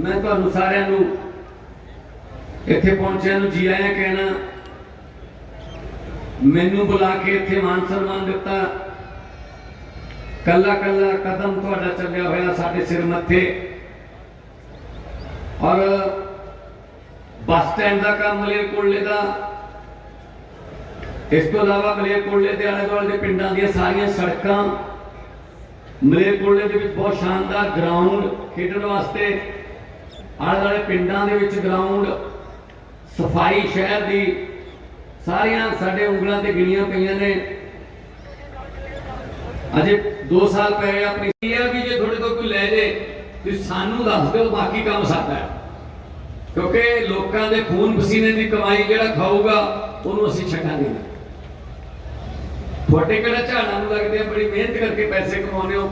ਮੈਂ ਤੁਹਾਨੂੰ ਸਾਰਿਆਂ ਨੂੰ ਇੱਥੇ ਪਹੁੰਚਿਆਂ ਨੂੰ ਜੀ ਆਇਆਂ ਕਹਿਣਾ, ਮੈਨੂੰ ਬੁਲਾ ਕੇ ਇੱਥੇ ਮਾਨ ਸਨਮਾਨ ਦਿੱਤਾ। ਕੱਲਾ ਕੱਲਾ ਕਦਮ ਤੁਹਾਡਾ ਚੱਲਿਆ ਹੋਇਆ ਸਾਡੇ ਸਿਰ ਮੱਥੇ। ਔਰ ਬੱਸ ਸਟੈਂਡ ਦਾ ਕੰਮ ਮਲੇਰ ਕੋਲੇ ਦਾ, ਇਸ ਤੋਂ ਇਲਾਵਾ ਮਲੇਰ ਕੋਲੇ ਦੇ ਆਲੇ ਦੁਆਲੇ ਦੇ ਪਿੰਡਾਂ ਦੀਆਂ ਸਾਰੀਆਂ ਸੜਕਾਂ ਮਲੇਰ ਕੋਲੇ ਦੇ ਵਿੱਚ ਬਹੁਤ ਸ਼ਾਨਦਾਰ ਗਰਾਊਂਡ ਖੇਡਣ ਵਾਸਤੇ ਆਲੇ ਦੁਆਲੇ ਪਿੰਡਾਂ ਦੇ ਵਿੱਚ ਗਰਾਊਂਡ ਸਫ਼ਾਈ ਸ਼ਹਿਰ ਦੀ ਸਾਰੀਆਂ ਸਾਡੇ ਉਂਗਲਾਂ ਤੇ ਗਿਣੀਆਂ ਪਈਆਂ ਨੇ। ਅਜੇ 2 ਸਾਲ ਪਏ ਆ, ਆਪਣੀ ਇਹ ਆ ਵੀ ਜੇ ਤੁਹਾਡੇ ਤੋਂ ਕੋਈ ਲੈ ਜੇ, ਤੁਸੀਂ ਸਾਨੂੰ ਦੱਸ ਦਿਓ, ਬਾਕੀ ਕੰਮ ਸਾਡਾ ਹੈ। ਕਿਉਂਕਿ ਲੋਕਾਂ ਦੇ ਖੂਨ ਪਸੀਨੇ ਦੀ ਕਮਾਈ ਜਿਹੜਾ ਖਾਊਗਾ, ਉਹਨੂੰ ਅਸੀਂ ਛੱਡਾਂਗੇ ਤੁਹਾਡੇ ਕਿਹੜਾ ਝਾੜਾਂ ਨੂੰ ਲੱਗਦੇ ਆ, ਬੜੀ ਮਿਹਨਤ ਕਰਕੇ ਪੈਸੇ ਕਮਾਉਂਦੇ ਹੋ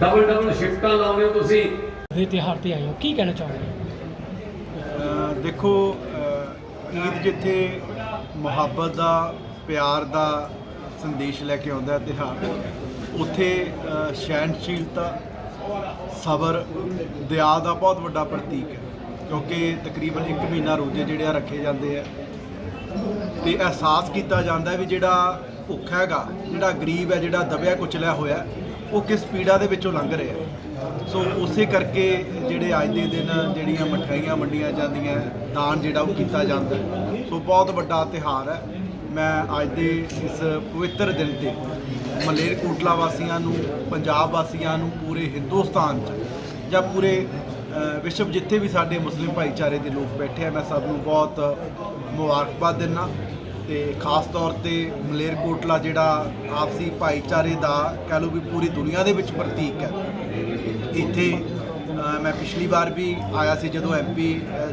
ਡਬਲ ਡਬਲ ਸ਼ਿਫਟਾਂ ਲਾਉਂਦੇ ਹੋ ਤੁਸੀਂ। ਦੇ ਤਿਉਹਾਰ ਤੇ ਆਏ ਹੋ, ਕੀ ਕਹਿਣਾ ਚਾਹੁੰਦੇ ਹੋ ਦੇਖੋ ਈਦ ਜਿੱਥੇ ਮੁਹੱਬਤ ਦਾ ਪਿਆਰ ਦਾ ਸੰਦੇਸ਼ ਲੈ ਕੇ ਆਉਂਦਾ ਹੈ ਤਿਉਹਾਰ ਉੱਥੇ ਅ, ਸਹਿਣਸ਼ੀਲਤਾ ਸਬਰ ਦਇਆ ਦਾ ਬਹੁਤ ਵੱਡਾ ਪ੍ਰਤੀਕ ਹੈ। ਕਿਉਂਕਿ ਤਕਰੀਬਨ 1 ਮਹੀਨਾ ਰੋਜ਼ੇ ਜਿਹੜੇ ਆ ਰੱਖੇ ਜਾਂਦੇ ਆ। ਤੇ ਅਹਿਸਾਸ ਕੀਤਾ ਜਾਂਦਾ ਵੀ ਜਿਹੜਾ ਭੁੱਖਾ ਹੈਗਾ ਜਿਹੜਾ ਗਰੀਬ ਹੈ ਜਿਹੜਾ ਦਬਿਆ ਕੁਚਲਿਆ ਹੋਇਆ ਉਹ ਕਿਸ ਪੀੜਾ ਦੇ ਵਿੱਚੋਂ ਲੰਘ ਰਿਹਾ ਸੋ ਉਸੇ ਕਰਕੇ ਜਿਹੜੇ ਅੱਜ ਦੇ ਦਿਨ ਜਿਹੜੀਆਂ ਮਠਿਆਈਆਂ ਵੰਡੀਆਂ ਜਾਂਦੀਆਂ, ਦਾਨ ਜਿਹੜਾ ਉਹ ਕੀਤਾ ਜਾਂਦਾ ਸੋ ਬਹੁਤ ਵੱਡਾ ਤਿਹਾਰ ਹੈ। ਮੈਂ ਅੱਜ ਦੇ ਇਸ ਪਵਿੱਤਰ ਦਿਨ ਤੇ ਮਲੇਰਕੋਟਲਾ ਵਾਸੀਆਂ ਨੂੰ, ਪੰਜਾਬ ਵਾਸੀਆਂ ਨੂੰ, ਪੂਰੇ ਹਿੰਦੁਸਤਾਨ 'ਚ ਜਾਂ ਪੂਰੇ ਵਿਸ਼ਵ ਜਿੱਥੇ ਵੀ ਸਾਡੇ ਮੁਸਲਿਮ ਭਾਈਚਾਰੇ ਦੇ ਲੋਕ ਬੈਠੇ ਆ, ਮੈਂ ਸਭ ਨੂੰ ਬਹੁਤ ਮੁਬਾਰਕਬਾਦ ਦਿੰਦਾ। ਤੇ ਖਾਸ ਤੌਰ ਤੇ ਮਲੇਰਕੋਟਲਾ ਜਿਹੜਾ ਆਪਸੀ ਭਾਈਚਾਰੇ ਦਾ ਕਹਿ ਲਓ ਵੀ ਪੂਰੀ ਦੁਨੀਆ ਦੇ ਵਿੱਚ ਪ੍ਰਤੀਕ ਹੈ। ਇੱਥੇ ਮੈਂ ਪਿਛਲੀ ਵਾਰ ਵੀ ਆਇਆ ਸੀ ਜਦੋਂ ਐਮਪੀ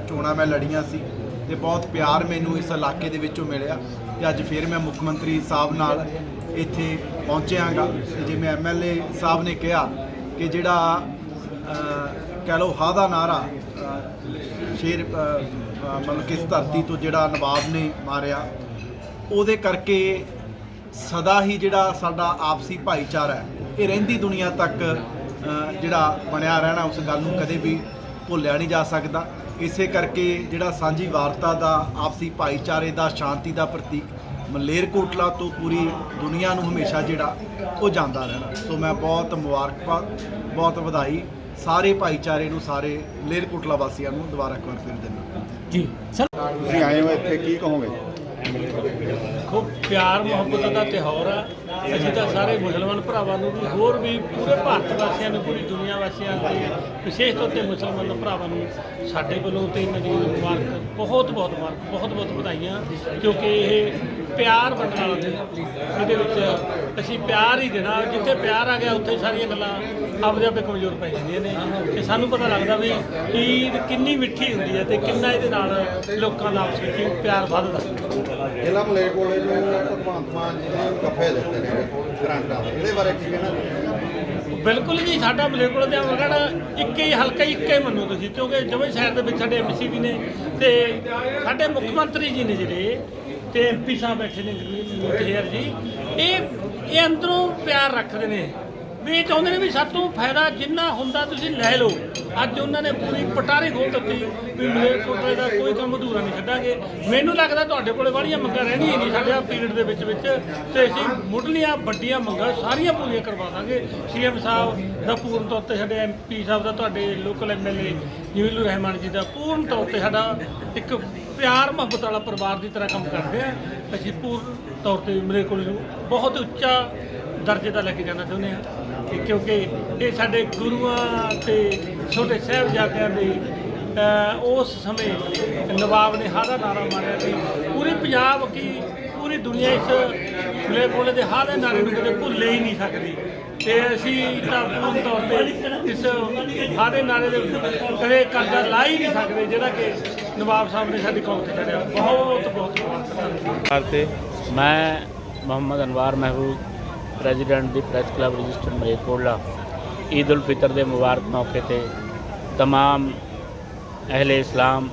ਚੋਣਾਂ ਮੈਂ ਲੜੀਆਂ ਸੀ ਤੇ ਬਹੁਤ ਪਿਆਰ ਮੈਨੂੰ ਇਸ ਇਲਾਕੇ ਦੇ ਵਿੱਚੋਂ ਮਿਲਿਆ ਤੇ ਅੱਜ ਫਿਰ ਮੈਂ ਮੁੱਖ ਮੰਤਰੀ ਸਾਹਿਬ ਨਾਲ ਇੱਥੇ ਪਹੁੰਚਿਆਗਾ ਤੇ ਜਿਵੇਂ ਐਮਐਲਏ ਸਾਹਿਬ ਨੇ ਕਿਹਾ ਕਿ ਜਿਹੜਾ ਅ, ਕਹਿ ਲਓ ਹਾ ਦਾ ਨਾਰਾ ਸ਼ੇਰ ਮਤਲਬ ਕਿ ਇਸ ਧਰਤੀ ਤੋਂ ਜਿਹੜਾ ਨਵਾਬ ਨੇ ਮਾਰਿਆ ਉਹਦੇ ਕਰਕੇ ਸਦਾ ਹੀ ਜਿਹੜਾ ਸਾਡਾ ਆਪਸੀ ਭਾਈਚਾਰਾ ਹੈ ਇਹ ਰਹਿੰਦੀ ਦੁਨੀਆ ਤੱਕ ਜਿਹੜਾ ਬਣਿਆ ਰਹਿਣਾ ਉਸ ਗੱਲ ਨੂੰ ਕਦੇ ਵੀ ਭੁੱਲਿਆ ਨਹੀਂ ਜਾ ਸਕਦਾ। ਇਸੇ ਕਰਕੇ ਜਿਹੜਾ ਸਾਂਝੀ ਵਾਰਤਾ ਦਾ ਆਪਸੀ ਭਾਈਚਾਰੇ ਦਾ ਸ਼ਾਂਤੀ ਦਾ ਪ੍ਰਤੀਕ ਮਲੇਰਕੋਟਲਾ ਤੋਂ ਪੂਰੀ ਦੁਨੀਆ ਨੂੰ ਹਮੇਸ਼ਾ ਜਿਹੜਾ ਉਹ ਜਾਂਦਾ ਰਹਿਣਾ। ਸੋ ਮੈਂ ਬਹੁਤ ਮੁਬਾਰਕਬਾਦ ਬਹੁਤ ਵਧਾਈ ਸਾਰੇ ਭਾਈਚਾਰੇ ਨੂੰ ਸਾਰੇ ਮਲੇਰਕੋਟਲਾ ਵਾਸੀਆਂ ਨੂੰ ਦੁਬਾਰਾ ਇੱਕ ਵਾਰ ਫਿਰ ਦਿੰਦਾ। ਜੀ ਸਰ। ਤੁਸੀਂ ਆਏ ਹੋ ਇੱਥੇ ਕੀ ਕਹੋਗੇ? ਪਿਆਰ ਮੁਹੱਬਤ ਦਾ ਤਿਉਹਾਰ ਆ। ਅਸੀਂ ਤਾਂ ਸਾਰੇ ਮੁਸਲਮਾਨ ਭਰਾਵਾਂ ਨੂੰ ਵੀ, ਹੋਰ ਵੀ ਪੂਰੇ ਭਾਰਤ ਵਾਸੀਆਂ ਨੂੰ, ਪੂਰੀ ਦੁਨੀਆ ਵਾਸੀਆਂ ਤੇ, ਵਿਸ਼ੇਸ਼ ਤੌਰ ਤੇ ਮੁਸਲਮਾਨ ਭਰਾਵਾਂ ਨੂੰ ਸਾਡੇ ਵੱਲੋਂ ਤੇ ਨਦੀ ਮੁਬਾਰਕ, ਬਹੁਤ ਬਹੁਤ ਮੁਬਾਰਕ, ਬਹੁਤ ਬਹੁਤ ਵਧਾਈਆਂ, ਕਿਉਂਕਿ ਇਹ ਪਿਆਰ ਵੰਡਣ ਵਾਲਾ ਦਿਨ ਇਹਦੇ ਵਿੱਚ ਅਸੀਂ ਪਿਆਰ ਹੀ ਦੇਣਾ, ਜਿੱਥੇ ਪਿਆਰ ਆ ਗਿਆ, ਉੱਥੇ ਸਾਰੀਆਂ ਗੱਲਾਂ ਆਪਦੇ ਆਪੇ ਕਮਜ਼ੋਰ ਪੈ ਜਾਂਦੀਆਂ ਨੇ। ਤੇ ਸਾਨੂੰ ਪਤਾ ਲੱਗਦਾ ਵੀ ਈਦ ਕਿੰਨੀ ਮਿੱਠੀ ਹੁੰਦੀ ਹੈ ਤੇ ਕਿੰਨਾ ਇਹਦੇ ਨਾਲ ਲੋਕਾਂ ਦਾ ਆਪਸ ਵਿੱਚ ਪਿਆਰ ਵੱਧਦਾ। ਜ਼ਿਲ੍ਹਾ ਮਲੇਰਕੋਟਲੇ ਨੂੰ ਭਗਵੰਤ ਮਾਨ ਜੀ ਨੇ ਗੱਫੇ ਦਿੱਤੇ ਨੇ। ਗ੍ਰਾਂਟਾਂ ਇਹਦੇ ਬਾਰੇ ਕੀ ਕਹਿਣਾ? ਬਿਲਕੁਲ ਜੀ, ਸਾਡਾ ਮਲੇਰਕੋਟਲਾ ਦੇ ਅਮਰਗੜ ਇੱਕ ਹੀ, ਹਲਕਾ ਹੀ ਇੱਕੇ ਮੰਨੋ ਤੁਸੀਂ, ਕਿਉਂਕਿ ਜਮੇ ਸ਼ਹਿਰ ਦੇ ਵਿੱਚ ਸਾਡੇ ਐਮਸੀ ਵੀ ਨੇ ਤੇ ਸਾਡੇ ਮੁੱਖ ਮੰਤਰੀ ਜੀ ਨੇ ਜਿਹੜੇ, ਤੇ ਐਮਪੀ ਸਾਹਿਬ ਬੈਠੇ ਨੇ ਗੁਰਮੀਤ ਜੀ, ਇਹ ਇਹ ਅੰਦਰੋਂ ਪਿਆਰ ਰੱਖਦੇ ਨੇ। ਵੀ ਇਹ ਚਾਹੁੰਦੇ ਨੇ ਵੀ ਸਾਤੋਂ ਫਾਇਦਾ ਜਿੰਨਾ ਹੁੰਦਾ ਤੁਸੀਂ ਲੈ ਲਓ। ਅੱਜ ਉਹਨਾਂ ਨੇ ਪੂਰੀ ਪਟਾਰੀ ਖੋਲ ਦਿੱਤੀ ਵੀ ਮਲੇਰਕੋਟਲੇ ਦਾ ਕੋਈ ਕੰਮ ਅਧੂਰਾ ਨਹੀਂ ਛੱਡਾਂਗੇ। ਮੈਨੂੰ ਲੱਗਦਾ ਤੁਹਾਡੇ ਕੋਲੇ ਵਾਲੀਆਂ ਮੰਗਾਂ ਰਹਿਣੀਆਂ ਨਹੀਂ ਸਾਡੇ ਪੀਰੀਅਡ ਦੇ ਵਿੱਚ ਵਿੱਚ। ਤੇ ਅਸੀਂ ਮੁੱਢਲੀਆਂ ਵੱਡੀਆਂ ਮੰਗਾਂ ਸਾਰੀਆਂ ਪੂਰੀਆਂ ਕਰਵਾ ਦਾਂਗੇ। ਸੀਐਮ ਸਾਹਿਬ ਦਾ ਪੂਰਨ ਤੌਰ ਤੇ ਸਾਡੇ ਐਮਪੀ ਸਾਹਿਬ ਦਾ, ਤੁਹਾਡੇ ਲੋਕਲ ਐਮਐਲਏ ਜਮੀਲੁਰ ਰਹਿਮਾਨ ਜੀ ਦਾ ਪੂਰਨ ਤੌਰ ਤੇ ਸਾਡਾ ਇੱਕ ਪਿਆਰ ਮੁਹੱਬਤ ਵਾਲਾ ਪਰਿਵਾਰ ਦੀ ਤਰ੍ਹਾਂ ਕੰਮ ਕਰਦੇ ਆ। ਅਸੀਂ ਪੂਰਨ ਤੌਰ ਤੇ ਮਲੇਰਕੋਟਲੇ ਨੂੰ ਬਹੁਤ ਉੱਚਾ ਦਰਜੇ ਦਾ ਲੈ ਕੇ ਜਾਣਾ ਚਾਹੁੰਦੇ ਹਾਂ ਕਿਉਂਕਿ ਇਹ ਸਾਡੇ ਗੁਰੂਆਂ ਤੇ ਛੋਟੇ ਸਾਹਿਬਜ਼ਾਦਿਆਂ ਦੇ ਉਸ ਸਮੇਂ ਨਵਾਬ ਨੇ ਹਾਦਾ ਨਾਰਾ ਮਾਰਿਆ ਸੀ। ਪੂਰੇ ਪੰਜਾਬ ਕੀ ਪੂਰੀ ਦੁਨੀਆ ਇਸ ਮਲੇਰਕੋਟਲੇ ਦੇ ਹਾਦੇ ਨਾਰੇ ਨੂੰ ਕਦੇ ਭੁੱਲ ਹੀ ਨਹੀਂ ਸਕਦੀ। ਤੇ ਅਸੀਂ ਤਾਂ ਪੂਰਨ ਤੌਰ ਤੇ ਇਸ ਹਾਦੇ ਨਾਰੇ ਦੇ ਕਦੇ ਕਰਜ਼ਾ ਲਾ ਹੀ ਨਹੀਂ ਸਕਦੇ, ਜਿਹੜਾ ਕਿ ਨਵਾਬ ਸਾਹਿਬ ਨੇ ਸਾਡੀ ਕੌਮ ਤੇ ਕਰਿਆ ਬਹੁਤ ਬਹੁਤ ਧੰਨਵਾਦ। ਤੇ ਮੈਂ ਮੁਹੰਮਦ ਅਨਵਾਰ ਮਹਿਬੂਬ ਪ੍ਰੈਜ਼ੀਡੈਂਟ ਦੀ press club register Malerkotla Eid ul Fitr ਦੇ ਮੁਬਾਰਕ ਮੌਕੇ ਤੇ तमाम ਅਹਿਲੇ ਇਸਲਾਮ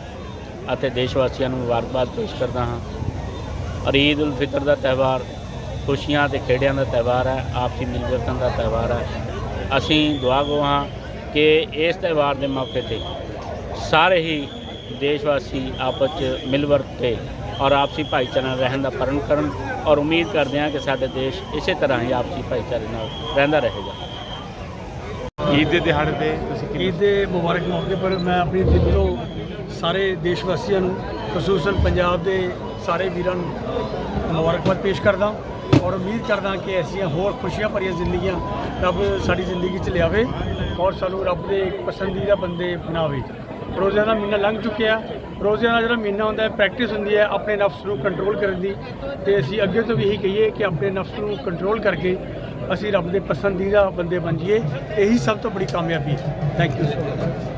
ਅਤੇ ਦੇਸ਼ ਵਾਸੀਆਂ ਨੂੰ ਮੁਬਾਰਕਬਾਦ ਪੇਸ਼ ਕਰਦਾ ਹਾਂ ਔਰ ਈਦ ਉਲ ਫਿਤਰ ਦਾ ਤਿਉਹਾਰ ਖੁਸ਼ੀਆਂ ਤੇ ਖੇੜਿਆਂ ਦਾ ਤਿਉਹਾਰ ਹੈ ਆਪਸੀ ਮਿਲਵਰਤਨ ਦਾ ਤਿਉਹਾਰ ਹੈ ਅਸੀਂ ਦੁਆ ਗੋ ਹਾਂ ਕਿ ਇਸ ਤਿਉਹਾਰ ਦੇ ਮੌਕੇ ਤੇ ਸਾਰੇ ਹੀ ਦੇਸ਼ ਵਾਸੀ ਆਪਸ 'ਚ ਮਿਲ ਵਰਤ ਕੇ ਔਰ ਆਪਸੀ ਭਾਈਚਾਰੇ ਨਾਲ ਰਹਿਣ ਦਾ ਪਰਨ ਕਰਨ ਔਰ ਉਮੀਦ ਕਰਦੇ ਹਾਂ ਕਿ ਸਾਡੇ ਦੇਸ਼ ਇਸੇ ਤਰ੍ਹਾਂ ਹੀ ਆਪਸੀ ਭਾਈਚਾਰੇ ਨਾਲ ਰਹਿੰਦਾ ਰਹੇਗਾ। ਈਦ ਦੇ ਦਿਹਾੜੇ ਤੇ ਤੁਸੀਂ ਈਦ ਦੇ ਮੁਬਾਰਕ ਮੌਕੇ ਪਰ ਮੈਂ ਆਪਣੀ ਦਿਲ ਤੋਂ ਸਾਰੇ ਦੇਸ਼ ਵਾਸੀਆਂ ਨੂੰ ਖਸੂਸਨ ਪੰਜਾਬ ਦੇ ਸਾਰੇ ਵੀਰਾਂ ਨੂੰ ਮੁਬਾਰਕਬਾਦ ਪੇਸ਼ ਕਰਦਾ ਔਰ ਉਮੀਦ ਕਰਦਾ ਕਿ ਐਸੀਆਂ ਹੋਰ ਖੁਸ਼ੀਆਂ ਭਰੀਆਂ ਜ਼ਿੰਦਗੀਆਂ ਰੱਬ ਸਾਡੀ ਜ਼ਿੰਦਗੀ 'ਚ ਲਿਆਵੇ ਔਰ ਸਾਨੂੰ ਰੱਬ ਦੇ ਪਸੰਦੀਦਾ ਬੰਦੇ ਬਣਾਵੇ ਰੋਜ਼ਿਆਂ ਦਾ ਮਹੀਨਾ ਲੰਘ ਚੁੱਕਿਆ। ਰੋਜ਼ਿਆਂ ਦਾ ਜਿਹੜਾ ਮਹੀਨਾ ਹੁੰਦਾ ਹੈ ਪ੍ਰੈਕਟਿਸ ਹੁੰਦੀ ਹੈ ਆਪਣੇ ਨਫਸ ਨੂੰ ਕੰਟਰੋਲ ਕਰਨ ਦੀ ਤੇ ਅਸੀਂ ਅੱਗੇ ਤੋਂ ਵੀ ਇਹੀ ਕਹੀਏ ਕਿ ਆਪਣੇ ਨਫਸ ਨੂੰ ਕੰਟਰੋਲ ਕਰਕੇ ਅਸੀਂ ਰੱਬ ਦੇ ਪਸੰਦੀਦਾ ਬੰਦੇ ਬਣ ਜਾਈਏ। ਇਹੀ ਸਭ ਤੋਂ ਬੜੀ ਕਾਮਯਾਬੀ ਹੈ। Thank you so much